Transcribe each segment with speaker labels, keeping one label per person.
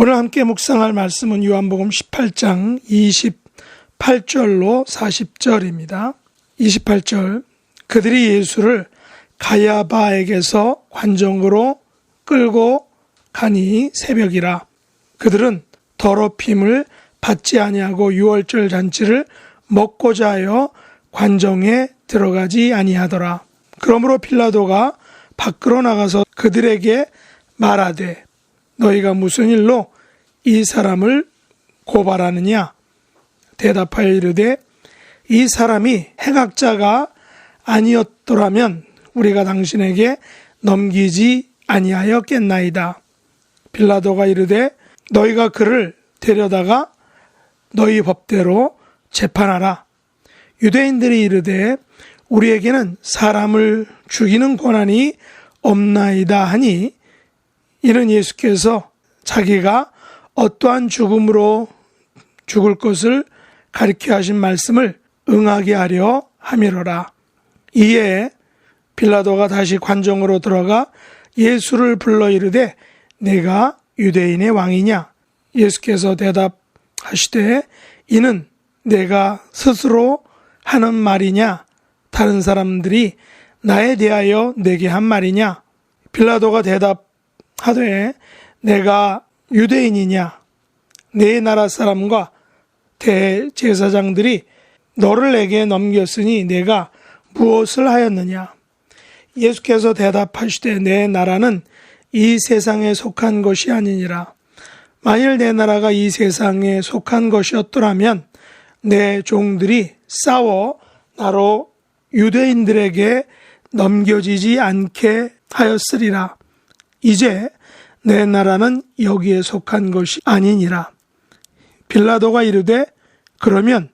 Speaker 1: 오늘 함께 묵상할 말씀은 요한복음 18장 28절로 40절입니다. 28절 그들이 예수를 가야바에게서 관정으로 끌고 가니 새벽이라 그들은 더럽힘을 받지 아니하고 유월절 잔치를 먹고자 하여 관정에 들어가지 아니하더라. 그러므로 필라도가 밖으로 나가서 그들에게 말하되 너희가 무슨 일로 이 사람을 고발하느냐? 대답하여 이르되 이 사람이 행악자가 아니었더라면 우리가 당신에게 넘기지 아니하였겠나이다. 빌라도가 이르되 너희가 그를 데려다가 너희 법대로 재판하라. 유대인들이 이르되 우리에게는 사람을 죽이는 권한이 없나이다 하니 이는 예수께서 자기가 어떠한 죽음으로 죽을 것을 가리켜 하신 말씀을 응하게 하려 함이로라. 이에 빌라도가 다시 관정으로 들어가 예수를 불러 이르되 내가 유대인의 왕이냐? 예수께서 대답하시되 이는 내가 스스로 하는 말이냐? 다른 사람들이 나에 대하여 내게 한 말이냐? 빌라도가 대답 하되 내가 유대인이냐? 내 나라 사람과 대제사장들이 너를 내게 넘겼으니 내가 무엇을 하였느냐? 예수께서 대답하시되 내 나라는 이 세상에 속한 것이 아니니라. 만일 내 나라가 이 세상에 속한 것이었더라면 내 종들이 싸워 나로 유대인들에게 넘겨지지 않게 하였으리라. 이제 내 나라는 여기에 속한 것이 아니니라. 빌라도가 이르되 그러면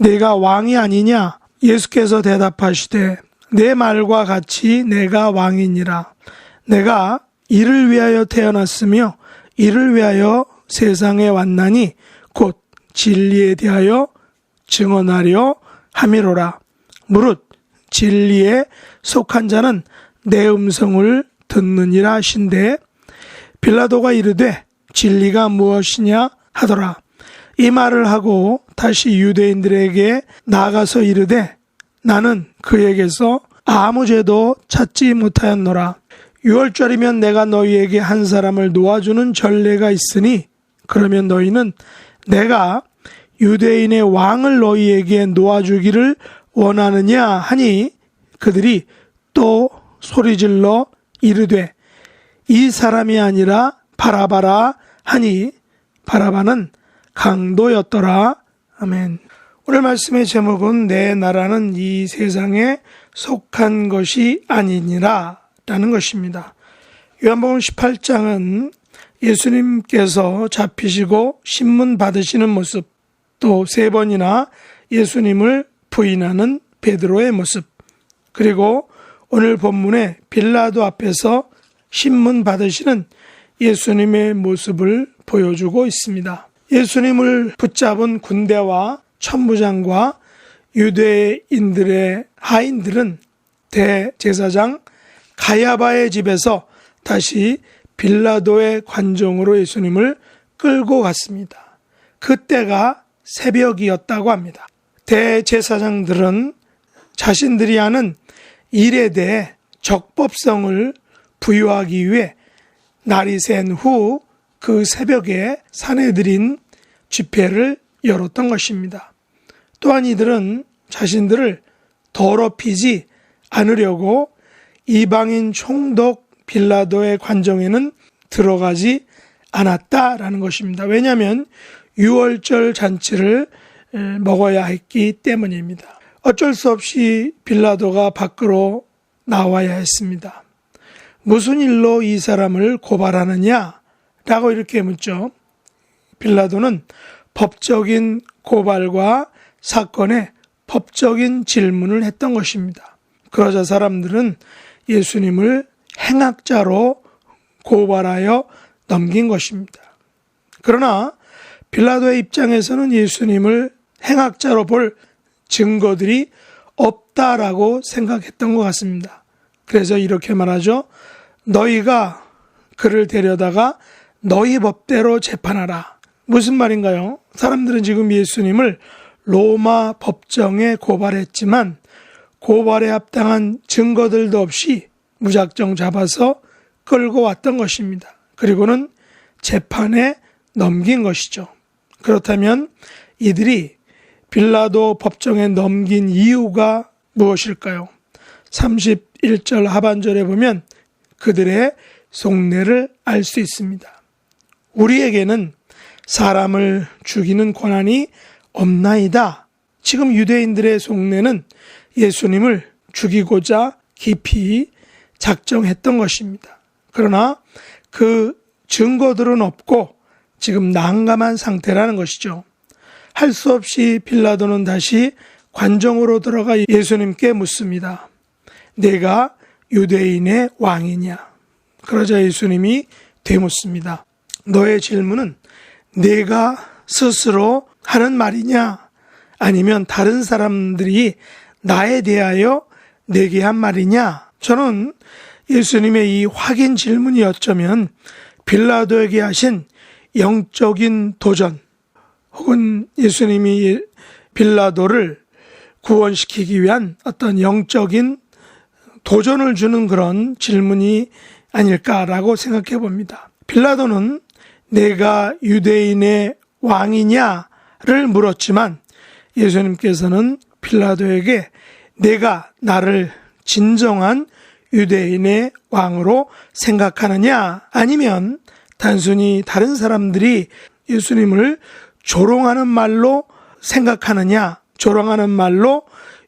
Speaker 1: 내가 왕이 아니냐? 예수께서 대답하시되 내 말과 같이 내가 왕이니라. 내가 이를 위하여 태어났으며 이를 위하여 세상에 왔나니 곧 진리에 대하여 증언하려 함이로라. 무릇 진리에 속한 자는 내 음성을 듣느니라 하신데 빌라도가 이르되 진리가 무엇이냐 하더라. 이 말을 하고 다시 유대인들에게 나가서 이르되 나는 그에게서 아무 죄도 찾지 못하였노라. 6월절이면 내가 너희에게 한 사람을 놓아주는 전례가 있으니 그러면 너희는 내가 유대인의 왕을 너희에게 놓아주기를 원하느냐 하니 그들이 또 소리질러 이르되 이 사람이 아니라 바라바라 하니 바라바는 강도였더라. 아멘. 오늘 말씀의 제목은 내 나라는 이 세상에 속한 것이 아니니라 라는 것입니다. 요한복음 18장은 예수님께서 잡히시고 신문 받으시는 모습, 또 세 번이나 예수님을 부인하는 베드로의 모습, 그리고 오늘 본문의 빌라도 앞에서 신문 받으시는 예수님의 모습을 보여주고 있습니다. 예수님을 붙잡은 군대와 천부장과 유대인들의 하인들은 대제사장 가야바의 집에서 다시 빌라도의 관정으로 예수님을 끌고 갔습니다. 그때가 새벽이었다고 합니다. 대제사장들은 자신들이 하는 일에 대해 적법성을 부여하기 위해 날이 샌 후 그 새벽에 사내들인 집회를 열었던 것입니다. 또한 이들은 자신들을 더럽히지 않으려고 이방인 총독 빌라도의 관정에는 들어가지 않았다라는 것입니다. 왜냐하면 유월절 잔치를 먹어야 했기 때문입니다. 어쩔 수 없이 빌라도가 밖으로 나와야 했습니다. 무슨 일로 이 사람을 고발하느냐? 라고 이렇게 묻죠. 빌라도는 법적인 고발과 사건에 법적인 질문을 했던 것입니다. 그러자 사람들은 예수님을 행악자로 고발하여 넘긴 것입니다. 그러나 빌라도의 입장에서는 예수님을 행악자로 볼 증거들이 없다라고 생각했던 것 같습니다. 그래서 이렇게 말하죠. 너희가 그를 데려다가 너희 법대로 재판하라. 무슨 말인가요? 사람들은 지금 예수님을 로마 법정에 고발했지만 고발에 합당한 증거들도 없이 무작정 잡아서 끌고 왔던 것입니다. 그리고는 재판에 넘긴 것이죠. 그렇다면 이들이 빌라도 법정에 넘긴 이유가 무엇일까요? 31절 하반절에 보면 그들의 속내를 알 수 있습니다. 우리에게는 사람을 죽이는 권한이 없나이다. 지금 유대인들의 속내는 예수님을 죽이고자 깊이 작정했던 것입니다. 그러나 그 증거들은 없고 지금 난감한 상태라는 것이죠. 할 수 없이 빌라도는 다시 관정으로 들어가 예수님께 묻습니다. 내가 유대인의 왕이냐? 그러자 예수님이 되묻습니다. 너의 질문은 내가 스스로 하는 말이냐? 아니면 다른 사람들이 나에 대하여 내게 한 말이냐? 저는 예수님의 이 확인 질문이 어쩌면 빌라도에게 하신 영적인 도전, 혹은 예수님이 빌라도를 구원시키기 위한 어떤 영적인 도전을 주는 그런 질문이 아닐까라고 생각해 봅니다. 빌라도는 내가 유대인의 왕이냐를 물었지만 예수님께서는 빌라도에게 내가 나를 진정한 유대인의 왕으로 생각하느냐 아니면 단순히 다른 사람들이 예수님을 조롱하는 말로 생각하느냐 조롱하는 말로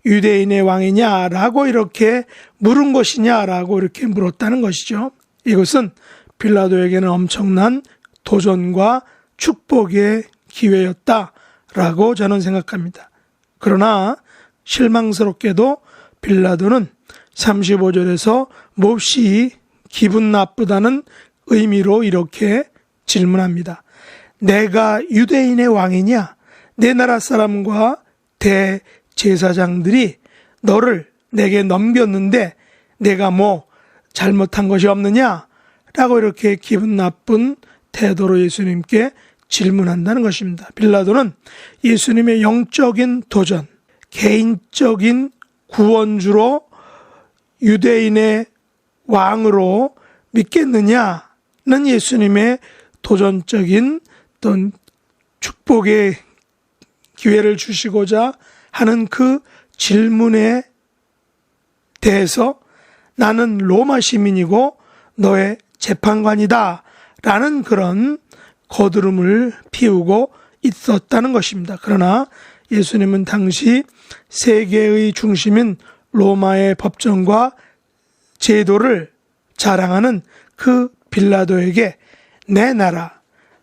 Speaker 1: 유대인의 왕이냐라고 이렇게 물은 것이냐라고 이렇게 물었다는 것이죠. 이것은 빌라도에게는 엄청난 도전과 축복의 기회였다라고 저는 생각합니다. 그러나 실망스럽게도 빌라도는 35절에서 몹시 기분 나쁘다는 의미로 이렇게 질문합니다. 내가 유대인의 왕이냐? 내 나라 사람과 대제사장들이 너를 내게 넘겼는데 내가 뭐 잘못한 것이 없느냐? 라고 이렇게 기분 나쁜 태도로 예수님께 질문한다는 것입니다. 빌라도는 예수님의 영적인 도전, 개인적인 구원주로 유대인의 왕으로 믿겠느냐는 예수님의 도전적인 어떤 축복의 기회를 주시고자 하는 그 질문에 대해서 나는 로마 시민이고 너의 재판관이다 라는 그런 거드름을 피우고 있었다는 것입니다. 그러나 예수님은 당시 세계의 중심인 로마의 법정과 제도를 자랑하는 그 빌라도에게 내 나라,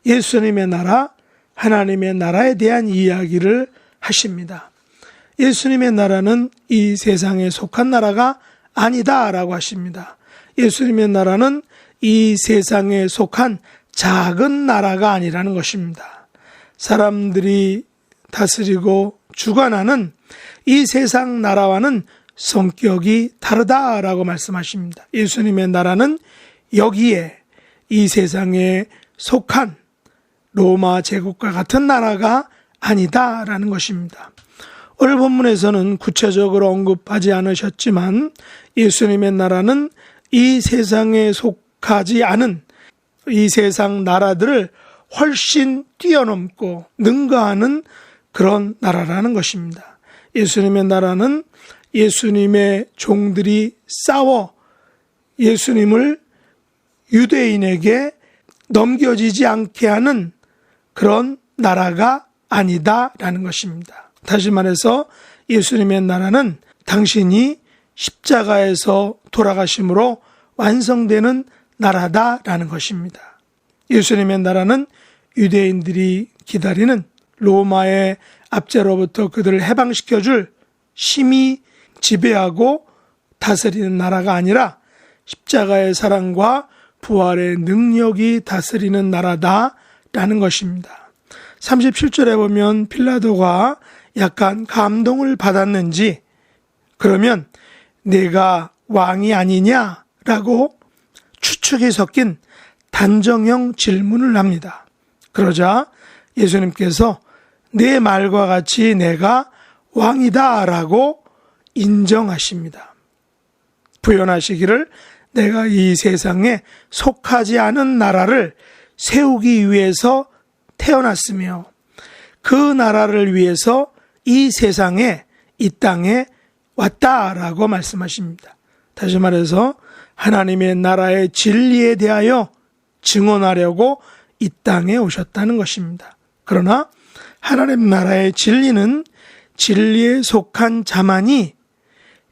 Speaker 1: 예수님의 나라, 하나님의 나라에 대한 이야기를 하십니다. 예수님의 나라는 이 세상에 속한 나라가 아니다 라고 하십니다. 예수님의 나라는 이 세상에 속한 작은 나라가 아니라는 것입니다. 사람들이 다스리고 주관하는 이 세상 나라와는 성격이 다르다라고 말씀하십니다. 예수님의 나라는 여기에 이 세상에 속한 로마 제국과 같은 나라가 아니다라는 것입니다. 오늘 본문에서는 구체적으로 언급하지 않으셨지만 예수님의 나라는 이 세상에 속하지 않은 이 세상 나라들을 훨씬 뛰어넘고 능가하는 그런 나라라는 것입니다. 예수님의 나라는 예수님의 종들이 싸워 예수님을 유대인에게 넘겨지지 않게 하는 그런 나라가 아니다라는 것입니다. 다시 말해서 예수님의 나라는 당신이 십자가에서 돌아가심으로 완성되는 나라다라는 것입니다. 예수님의 나라는 유대인들이 기다리는 로마의 압제로부터 그들을 해방시켜줄 심히 지배하고 다스리는 나라가 아니라 십자가의 사랑과 부활의 능력이 다스리는 나라다 라는 것입니다. 37절에 보면 필라도가 약간 감동을 받았는지 그러면 내가 왕이 아니냐라고 추측이 섞인 단정형 질문을 합니다. 그러자 예수님께서 내 말과 같이 내가 왕이다 라고 인정하십니다. 부연하시기를 내가 이 세상에 속하지 않은 나라를 세우기 위해서 태어났으며 그 나라를 위해서 이 세상에 이 땅에 왔다라고 말씀하십니다. 다시 말해서 하나님의 나라의 진리에 대하여 증언하려고 이 땅에 오셨다는 것입니다. 그러나 하나님 나라의 진리는 진리에 속한 자만이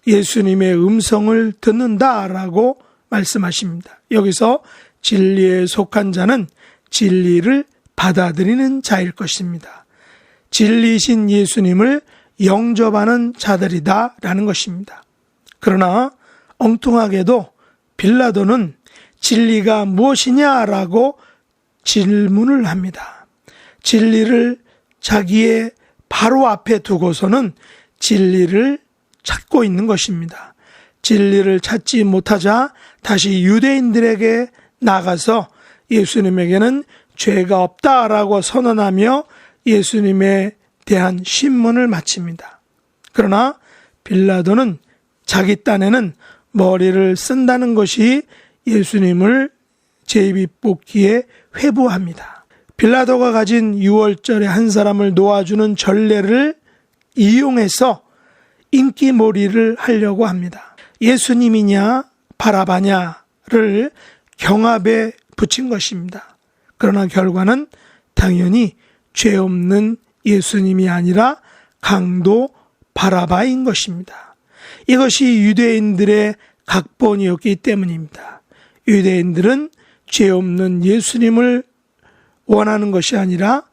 Speaker 1: 예수님의 음성을 듣는다라고 말씀하십니다. 여기서 진리에 속한 자는 진리를 받아들이는 자일 것입니다. 진리신 예수님을 영접하는 자들이다 라는 것입니다. 그러나 엉뚱하게도 빌라도는 진리가 무엇이냐라고 질문을 합니다. 진리를 자기의 바로 앞에 두고서는 진리를 찾고 있는 것입니다. 진리를 찾지 못하자 다시 유대인들에게 나가서 예수님에게는 죄가 없다라고 선언하며 예수님에 대한 신문을 마칩니다. 그러나 빌라도는 자기 딴에는 머리를 쓴다는 것이 예수님을 제비 뽑기에 회부합니다. 빌라도가 가진 6월절에 한 사람을 놓아주는 전례를 이용해서 인기몰이를 하려고 합니다. 예수님이냐 바라바냐를 경합에 붙인 것입니다. 그러나 결과는 당연히 죄 없는 예수님이 아니라 강도 바라바인 것입니다. 이것이 유대인들의 각본이었기 때문입니다. 유대인들은 죄 없는 예수님을 원하는 것이 아니라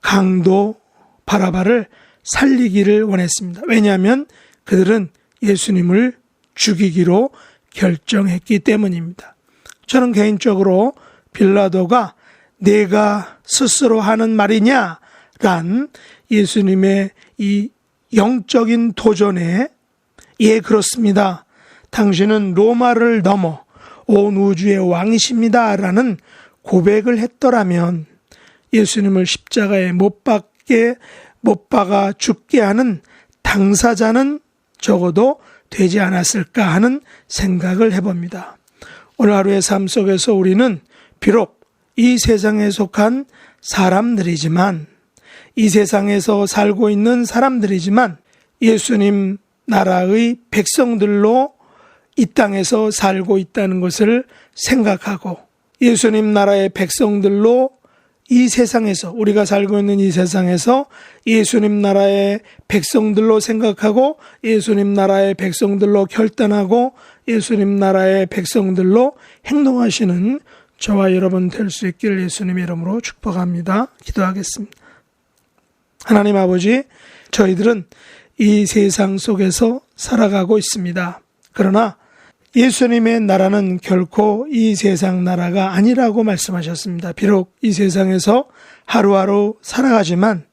Speaker 1: 강도 바라바를 살리기를 원했습니다. 왜냐하면 그들은 예수님을 죽이기로 결정했기 때문입니다. 저는 개인적으로 빌라도가 내가 스스로 하는 말이냐? 란 예수님의 이 영적인 도전에 예, 그렇습니다. 당신은 로마를 넘어 온 우주의 왕이십니다. 라는 고백을 했더라면 예수님을 십자가에 못 박게, 못 박아 죽게 하는 당사자는 적어도 되지 않았을까 하는 생각을 해봅니다. 오늘 하루의 삶 속에서 우리는 비록 이 세상에 속한 사람들이지만 이 세상에서 살고 있는 사람들이지만 예수님 나라의 백성들로 이 땅에서 살고 있다는 것을 생각하고 예수님 나라의 백성들로 이 세상에서 우리가 살고 있는 이 세상에서 예수님 나라의 백성들로 생각하고 예수님 나라의 백성들로 결단하고 예수님 나라의 백성들로 행동하시는 저와 여러분 될 수 있기를 예수님의 이름으로 축복합니다. 기도하겠습니다. 하나님 아버지, 저희들은 이 세상 속에서 살아가고 있습니다. 그러나 예수님의 나라는 결코 이 세상 나라가 아니라고 말씀하셨습니다. 비록 이 세상에서 하루하루 살아가지만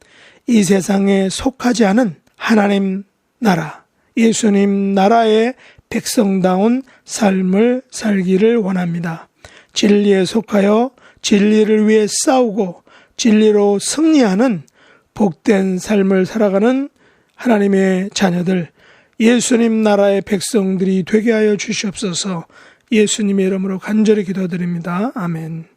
Speaker 1: 이 세상에 속하지 않은 하나님 나라, 예수님 나라의 백성다운 삶을 살기를 원합니다. 진리에 속하여 진리를 위해 싸우고 진리로 승리하는 복된 삶을 살아가는 하나님의 자녀들, 예수님 나라의 백성들이 되게 하여 주시옵소서 예수님의 이름으로 간절히 기도드립니다. 아멘.